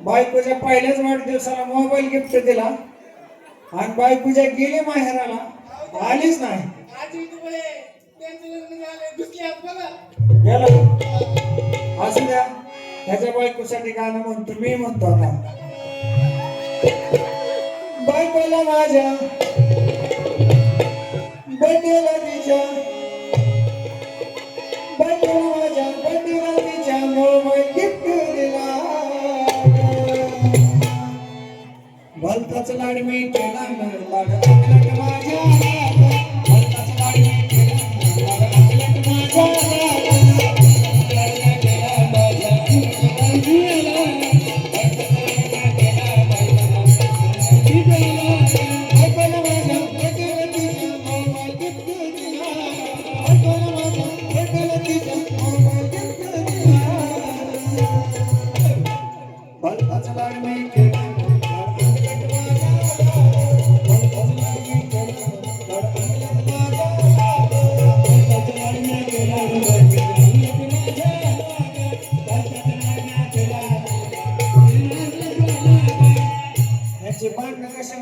बायकोच्या पहिल्याच वाढदिवसाला मोबाईल गिफ्ट दिला. आणि बायकोच्या गेली माहेराला आलीच नाही. असू द्या ह्याच्या बायकोसाठी गाणं म्हणतो मी म्हणतो आता. बायकोला माझ्या बड्डेला तिच्या बड्डेला भलताच लाडमी केला लाड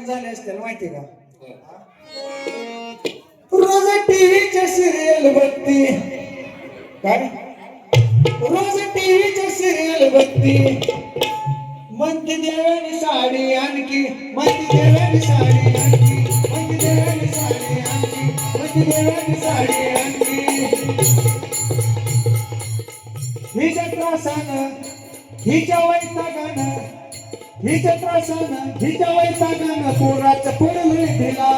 झाले असतील माहिती का? रोज टीव्हीच्या सिरियल बघती. काय? रोज टीव्हीच्या सिरियल बघती. म्हणते देवानी साडी आणखी म्हणते साडी आणखी म्हणते देवानी साडी आणखी म्हणते देवानी साडी आणखी. हिच्या त्रासानं हिच्या वैतागानं हिच्या त्रासानं हिच्या वैतागानं पोराचं पडलंय दिला.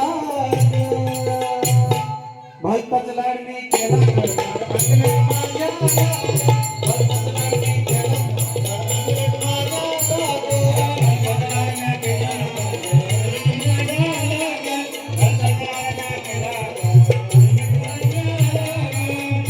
भक्ताच लाडणी केला. माझ्या